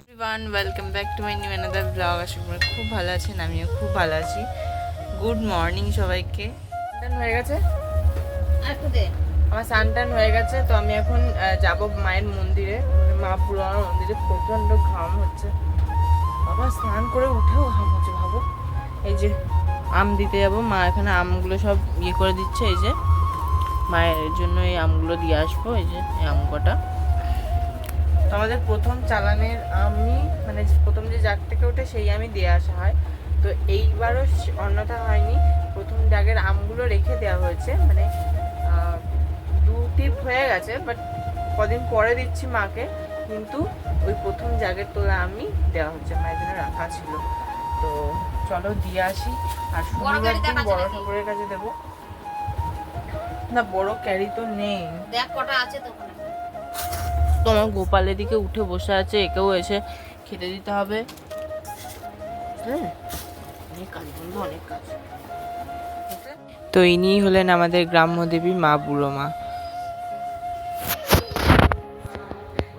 Everyone welcome back to my new another blog আশা করি খুব ভালো আছেন আমিও খুব ভালো আছি। গুড মর্নিং সবাইকে। হয়ে গেছে? আমার সানটান হয়ে গেছে তো আমি এখন যাব মায়ের মন্দিরে। মা পুরানো মন্দিরে প্রচণ্ড ঘাম হচ্ছে। বাবা স্নান করে উঠেও ঘাম হচ্ছে ভাবো। এই যে আম দিতে যাব। মা এখানে আমগুলো সব ইয়ে করে দিচ্ছে এই যে। মায়ের জন্য এই আমগুলো দিয়ে আসব এই যে এই আম কটা। আমাদের প্রথম চালানের আমি মানে প্রথম যে জাগ থেকে ওঠে সেই আমি দিয়ে আসা হয়। তো এইবারও অন্যথা হয়নি। প্রথম জাগের আমগুলো রেখে দেওয়া হয়েছে। মানে দু টিপ হয়ে গেছে বাট কদিন পরে দিচ্ছি মাকে। কিন্তু ওই প্রথম জাগের তোলা আমি দেওয়া হচ্ছে মায়ের জন্য রাখা ছিল। তো চলো দিয়ে আসি। আর শনিবার দিন বড় ঠাকুরের কাছে দেবো। না বড় ক্যারি তো নেই। দেখ কটা আছে তো ওখানে। তোমার গোপাল এদিকে উঠে বসে আছে, একেও এসে খেতে দিতে হবে কাজ তো ইনি হলেন আমাদের গ্রাম্য দেবী মা বুড়ো মা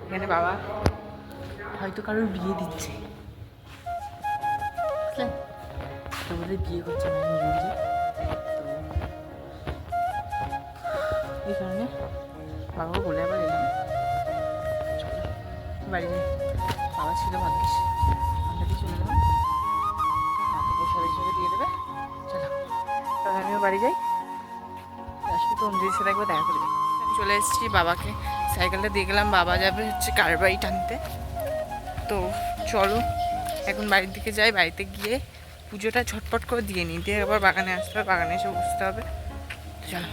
এখানে বাবা হয়তো কারোর বিয়ে দিচ্ছে বুঝলে? তো বিয়ে করছে এই কারণে বাবা বলে আবার বাড়ি বাবা ছিল ভাগ্যিস। আমরা চলে মাকে প্রসাদ হিসেবে দিয়ে দেবে। চলো। তাহলে আমিও বাড়ি যাই। আসবি তো অঞ্জলির সাথে একবার দেখা করবি চলে এসেছি বাবাকে। সাইকেলটা দিয়ে গেলাম। বাবা যাবে হচ্ছে কারবাই টানতে। তো চলো। এখন বাড়ির দিকে যাই। বাড়িতে গিয়ে পুজোটা ঝটপট করে দিয়ে নিই। দিয়ে আবার বাগানে আসতে হবে। বাগানে এসে বসতে হবে। চলো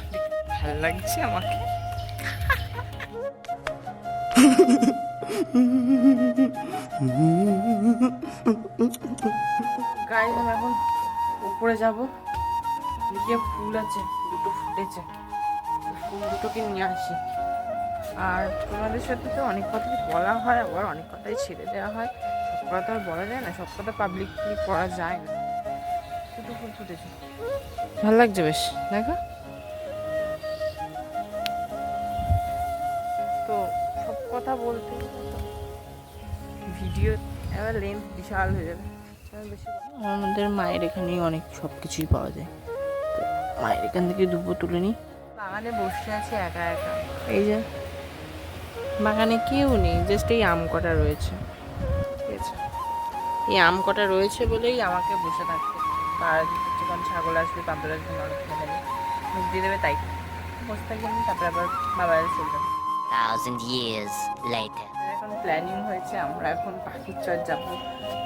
ভালো লাগছে আমাকে। গায়ে আমি এখন উপরে যাব। গিয়ে ফুল আছে, দুটো ফুটেছে। ফুল দুটোকে নিয়ে আসি। আর তোমাদের সাথে তো অনেক কথাই বলা হয়, আবার অনেক কথাই ছেড়ে দেওয়া হয়। সব কথা আর বলা যায় না, সব কথা পাবলিকলি করা যায় না। দুটো ফুল ফুটেছে। ভালো লাগছে বেশ, দেখো। কথা বলতে। ভিডিও এবার লেন্থ বিশাল হয়ে যাবে। আমাদের মায়ের এখানেই অনেক সব কিছুই পাওয়া যায়। তো মায়ের এখান থেকে দুপুর তুলে নিই বাগানে বসে আছে একা একা। এই যে বাগানে কেউ নেই জাস্ট এই আম কটা রয়েছে। ঠিক আছে? এই আম কটা রয়েছে বলেই আমাকে বসে থাকতে আর যখন ছাগল আসবে বান্দর আসবে মুখ দিয়ে দেবে তাই। বসে থাকি আমি তারপরে আবার বাবা চলে যাব। thousand years later. এখন প্ল্যানিং হয়েছে আমরা এখন পাখিচর যাব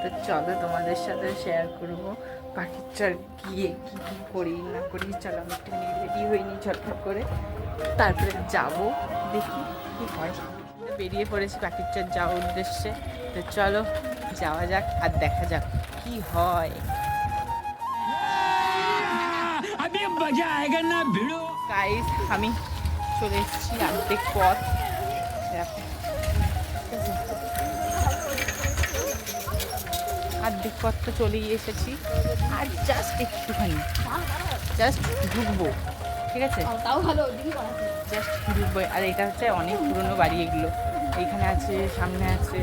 তো চলো তোমাদের সাথে শেয়ার করব পাখিচর গিয়ে কি কি করি না করি চলো আমি একটু রেডি হইনি ঝটফট করে তারপরে যাব দেখি কি হয় বেরিয়ে পড়েছি পাখিচর যাওয়ার উদ্দেশ্যে তো চলো যাওয়া যাক আর দেখা যাক কি হয় আমি জায়গা না ভিড়ো গাইস আমি চলে এসেছি অর্ধেক পথ। দেখো অর্ধেক পথ তো চলেই এসেছি। আর জাস্ট একটুখানি জাস্ট ঢুকবো, ঠিক আছে? তাও ভালো। জাস্ট ঢুকবো, আর এটা হচ্ছে অনেক পুরনো বাড়ি এগুলো। এইখানে আছে, সামনে আছে।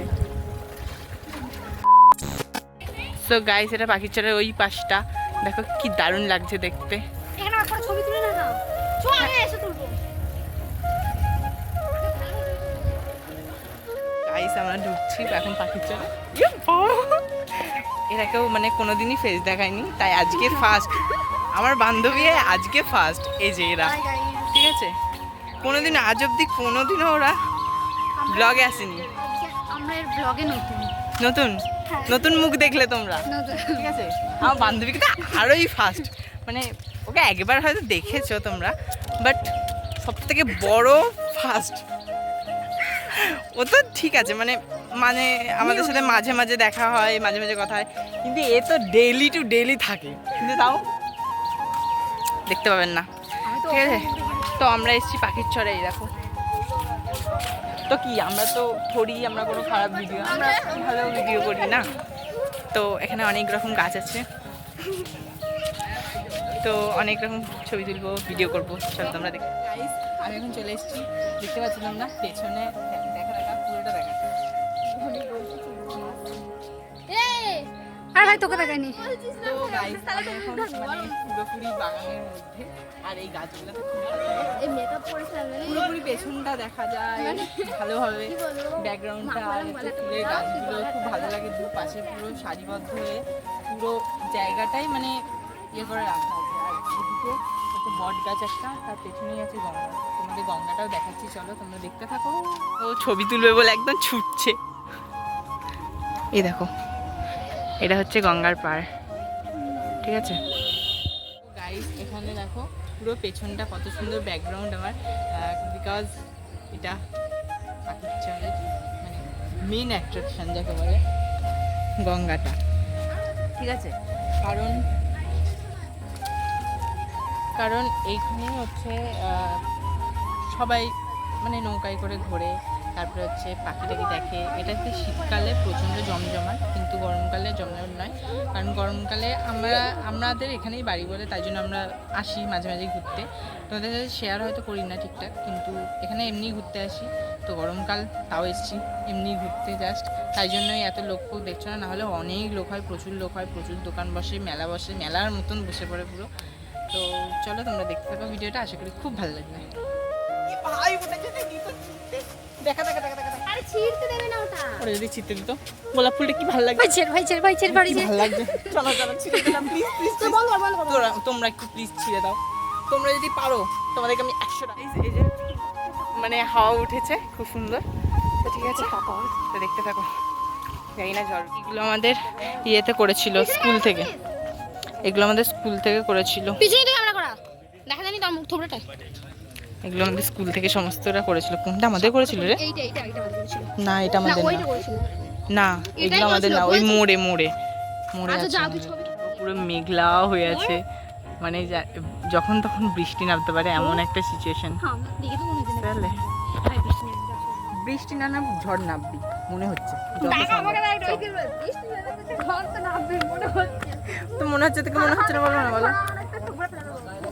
সো গাইস এটা পাখির চড়ের ওই পাশটা। দেখো কি দারুণ লাগছে দেখতে। গাইস আমরা ঢুকছি এখন পাখির চলে এরা কেউ মানে কোনোদিনই ফেস দেখায়নি তাই আজকে ফার্স্ট আমার বান্ধবী আজকে ফার্স্ট এই যে এরা। ঠিক আছে? কোনোদিন আজ অব্দি কোনোদিনও ওরা ব্লগে আসেনি। আমরা এর ব্লগে নতুন। নতুন? নতুন মুখ দেখলে তোমরা। ঠিক আছে? আমার বান্ধবীকে তো আরোই ফার্স্ট মানে ওকে একবার হয়তো দেখেছ তোমরা বাট সব থেকে বড় ফার্স্ট ও তো ঠিক আছে মানে মানে আমাদের সাথে মাঝে মাঝে দেখা হয় মাঝে মাঝে কথা হয় কিন্তু এ তো ডেইলি টু ডেইলি থাকে। কিন্তু তাও দেখতে পাবেন না। ঠিক আছে? তো আমরা এসেছি পাখির ছড়ে এই দেখো। তো কি আমরা তো থরি আমরা কোনো খারাপ ভিডিও আমরা ভালো ভিডিও করি না। তো এখানে অনেক রকম গাছ আছে। তো অনেক রকম ছবি তুলবো ভিডিও করব চলো তোমরা দেখো। আমি এখন চলে এসেছি। দেখতে পাচ্ছি তোমরা পেছনে তোকে তো মানে পুরোপুরি বাগানের মধ্যে আর এই গাছগুলোতে মানে পুরোপুরি পেছনটা দেখা যায় ভালোভাবে ব্যাকগ্রাউন্ডটা আর ফুলের গাছগুলো খুব ভালো লাগে দুপাশে পুরো সারিবদ্ধ হয়ে পুরো জায়গাটাই মানে ইয়ে করে রাখা আছে। আর এদিকে হচ্ছে বট গাছ একটা তার পেছনেই আছে গঙ্গা। তোমাদের গঙ্গাটাও দেখাচ্ছি চলো তোমরা দেখতে থাকো। ও ছবি তুলবে বলে একদম ছুটছে। এই দেখো। এটা হচ্ছে গঙ্গার পাড়। ঠিক আছে? গাইস এখানে দেখো পুরো পেছনটা কত সুন্দর ব্যাকগ্রাউন্ড আমার। বিকজ এটা মানে মেন অ্যাট্রাকশন যাকে বলে গঙ্গাটা। ঠিক আছে? কারণ কারণ এইখানে হচ্ছে সবাই মানে নৌকায় করে ঘোরে। তারপরে হচ্ছে পাখি টাখি দেখে। এটা হচ্ছে শীতকালে প্রচণ্ড জমজমাট, কিন্তু গরমকালে জমজমাট নয়। কারণ গরমকালে আমরা, আমাদের এখানেই বাড়ি বলে, তাই জন্য আমরা আসি মাঝে মাঝে ঘুরতে। তোমাদের সাথে শেয়ার হয়তো করি না ঠিকঠাক, কিন্তু এখানে এমনি ঘুরতে আসি। তো গরমকাল, তাও এসছি এমনি ঘুরতে জাস্ট তাই জন্যই এত লোক দেখছ না, নাহলে অনেক লোক হয়, প্রচুর লোক হয়, প্রচুর দোকান বসে, মেলা বসে, মেলার মতন বসে পড়ে পুরো। তো চলো তোমরা দেখতে থাকো ভিডিওটা, আশা করি খুব ভালো লাগবে। ভাই দেখা দেখা দেখা দেখা আরে ছিঁড়তে দেবে না ওটা। ওরা যদি চিত্তে দিত গোলাপ ফুলটা কি ভালো লাগবে? ভাই ছেড় ভাই ছেড় ভাই ছেড় বাড়ি ভালো লাগবে? চলো চলো ছিঁড়ে দিলাম প্লিজ প্লিজ তো বন্ধ কর বন্ধ তোমরা একটু প্লিজ ছিঁড়ে দাও। তোমরা যদি পারো তোমাদেরকে আমি একশো টাকা এই যে মানে হাওয়া উঠেছে খুব সুন্দর। তো ঠিক আছে তো দেখতে থাকো। জানি না ঝড় এগুলো আমাদের ইয়েতে করেছিল স্কুল থেকে। এগুলো আমাদের স্কুল থেকে করেছিল। পিছনে দিকে করা। দেখা জানি তোর মুখ থোবড়াটা এগুলো আমাদের স্কুল থেকে সমস্তরা করেছিল। কোনটা আমাদের করেছিল রে? এইটা এইটা এইটা আমাদের করেছিল। না এটা না আমাদের না। না এগুলো আমাদের না। ওই মোড়ে মোড়ে মোড়ে আচ্ছা পুরো মেঘলা হয়ে আছে। মানে যখন তখন বৃষ্টি নামতে পারে এমন একটা সিচুয়েশন হ্যাঁ দেখে তো মনে হচ্ছে তাহলে। বৃষ্টি নেমে যাচ্ছে। বৃষ্টি না না ঝড় নামবি মনে হচ্ছে। নেমে তো মনে হচ্ছে। তো মনে হচ্ছে থেকে মনে হচ্ছে না বলো না বলো আরেকটা থোবড়া ফেলে দেবো। না, ওই- ওই-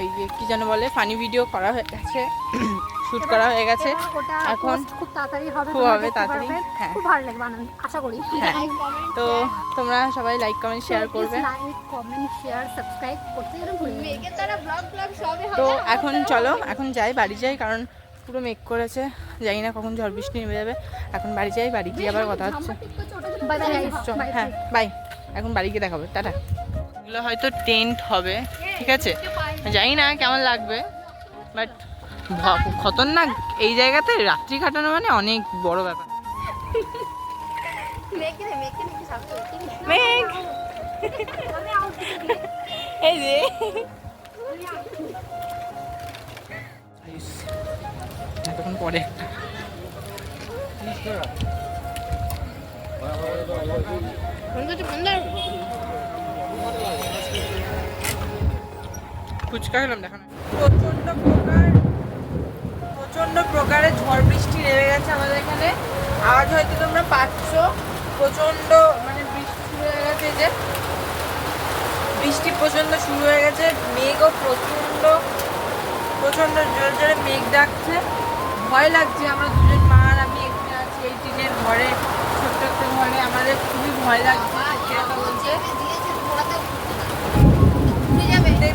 এই কি যেন বলে ফানি ভিডিও করা হয়ে গেছে শুট করা হয়ে গেছে। এখন খুব তাড়াতাড়ি হবে খুব হবে তাড়াতাড়ি, হ্যাঁ। খুব ভালো লাগবে আনন্দ আশা করি। হ্যাঁ। তো তোমরা সবাই লাইক কমেন্ট শেয়ার করবে। লাইক কমেন্ট শেয়ার সাবস্ক্রাইব করতে যেন ভুলবে দ্বারা ব্লগ ব্লগ সবই হবে। তো এখন চলো এখন যাই বাড়ি যাই কারণ পুরো মেঘ করেছে। জানি না কখন ঝড় বৃষ্টি নেমে যাবে। এখন বাড়ি যাই বাড়ি গিয়ে আবার কথা হচ্ছে. হ্যাঁ বাই এখন বাড়ি গিয়ে দেখাবে টাটা। এগুলো হয়তো টেন্ট হবে। ঠিক আছে? জানি না কেমন লাগবে বাট খতরনাক এই জায়গাতে রাত্রি কাটানো মানে অনেক বড় ব্যাপার। পরে। ফুচকা খেলাম দেখো না প্রচণ্ড প্রকার প্রচণ্ড প্রকারে ঝড় বৃষ্টি নেমে গেছে আমাদের এখানে। আজ হয়তো তোমরা পাচ্ছ প্রচণ্ড মানে বৃষ্টি শুরু হয়ে গেছে যে। বৃষ্টি প্রচণ্ড শুরু হয়ে গেছে, মেঘও প্রচণ্ড প্রচণ্ড জোরে জোরে মেঘ ডাকছে। ভয় লাগছে, আমরা দুজন মা আর আমি এখানে আছি এই টিনের ঘরে, ছোট্ট একটা ঘরে, আমাদের খুবই ভয় লাগছে সত্যি কথা বলতে দিয়েছে ঘোরাতে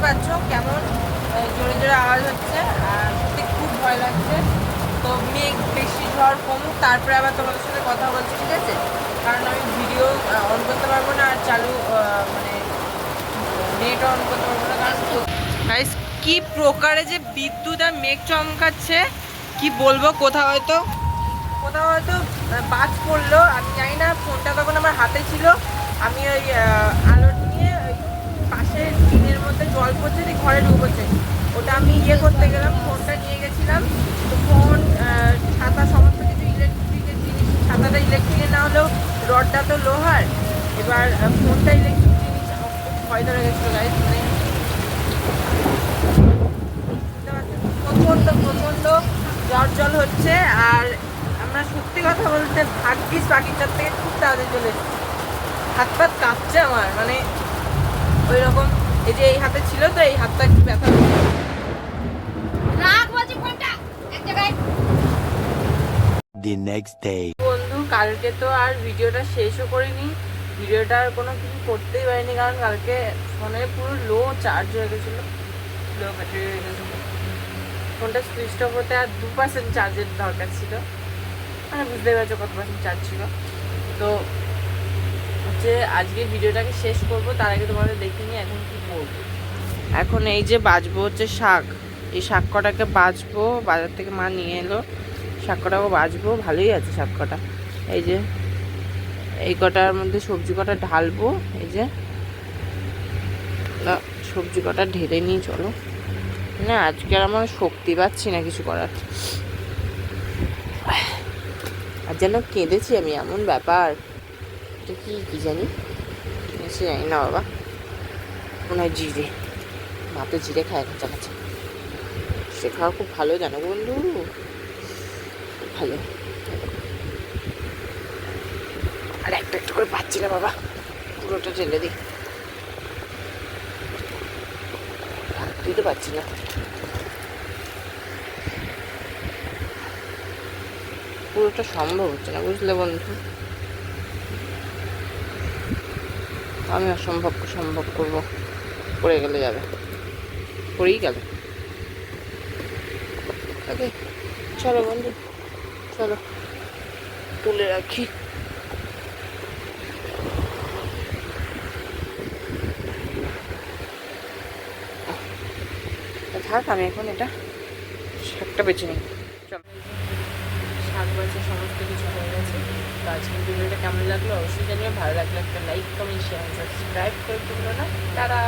পারছ কেমন জোরে জোরে আওয়াজ হচ্ছে, আর সত্যি খুব ভয় লাগছে। তো মেঘ বেশি ঝড় কমুক, তারপরে আবার তোমাদের সাথে কথা বলছি, ঠিক আছে? কারণ আমি ভিডিও অন করতে পারব না, আর চালু মানে নেট অন করতে পারব না, কারণ কি প্রকারে যে বিদ্যুৎ আর মেঘ চমকাচ্ছে, কি বলব, কোথাও হয়তো কোথাও হয়তো বাজ পড়ল, আমি জানি না, ফোনটা তখন আমার হাতে ছিল। আমি ওই আলো নিয়ে ওই পাশে টিনের জল পড়ছে দিয়ে ঘরে ঢুকছে ওটা আমি ইয়ে করতে গেলাম, ফোনটা নিয়ে গেছিলাম। তো ফোন ছাতা সমস্ত কিছু ইলেকট্রিকের জিনিস, ছাতাটা ইলেকট্রিকের না হলেও রডটা তো লোহার। এবার ফোনটা ইলেকট্রিক জিনিস ভয় ধরে গেছিল গাইজ মানে প্রচণ্ড প্রচণ্ড জ্বর জল হচ্ছে, আর আমরা সত্যি কথা বলতে ভাগ্যিস পাখিটার থেকে খুব তাড়াতাড়ি চলে। হাত পাত কাঁপছে আমার মানে ওই রকম এই যে এই হাতে ছিল তো এই হাতটা একটু ব্যথা The next day. বন্ধু কালকে তো আর ভিডিওটা শেষও করিনি। ভিডিওটা আর কোনো কিছু করতেই পারিনি কারণ কালকে ফোনে পুরো লো চার্জ হয়ে গেছিল। লো ব্যাটারি হয়ে গেছিল ফোনটা সুইচ অফ হতে আর দু পার্সেন্ট চার্জের দরকার ছিল। মানে বুঝতে পারছ কত পার্সেন্ট চার্জ ছিল। তো হচ্ছে আজকে ভিডিওটাকে শেষ করব, তার আগে তোমাদের দেখিনি এখন কি করব। এখন এই যে বাজবো হচ্ছে শাক। এই শাক কটাকে বাজবো, বাজার থেকে মা নিয়ে এলো। শাক কটাকে বাজবো, ভালোই আছে শাক কটা। এই যে, এই কটার মধ্যে সবজি কটা ঢালবো, এই যে। সবজি কটা ঢেলে নিয়ে চলো। না, আজকে আর আমার শক্তি পাচ্ছি না কিছু করার। আর যেন কেঁদেছি আমি, এমন ব্যাপার। এটা কি কি জানি। সে জানি না বাবা। মনে হয় জিরে। মা তো জিরে খায় কাঁচা কাঁচা সে খাওয়া খুব ভালো, জানো বন্ধু? খুব ভালো। আর, একটা একটু করে পাচ্ছি না বাবা। পুরোটা ঢেলে দিই। দিতে পারছি না। পুরোটা সম্ভব হচ্ছে না, বুঝলে বন্ধু? আমি অসম্ভবকে সম্ভব করব। করে গেলে যাবে। করেই গেল। ওকে চলো বন্ধু, চলো। তুলে রাখি। থাক, আমি এখন এটা শাকটা বেছে নিই। চল শাক সমস্ত কিছু হয়ে গেছে। তো আজকের ভিডিওটা কেমন লাগল? অবশ্যই জানিও। ভালো লাগল একটা লাইক কমেন্ট শেয়ার সাবস্ক্রাইব করে দিল না। তারা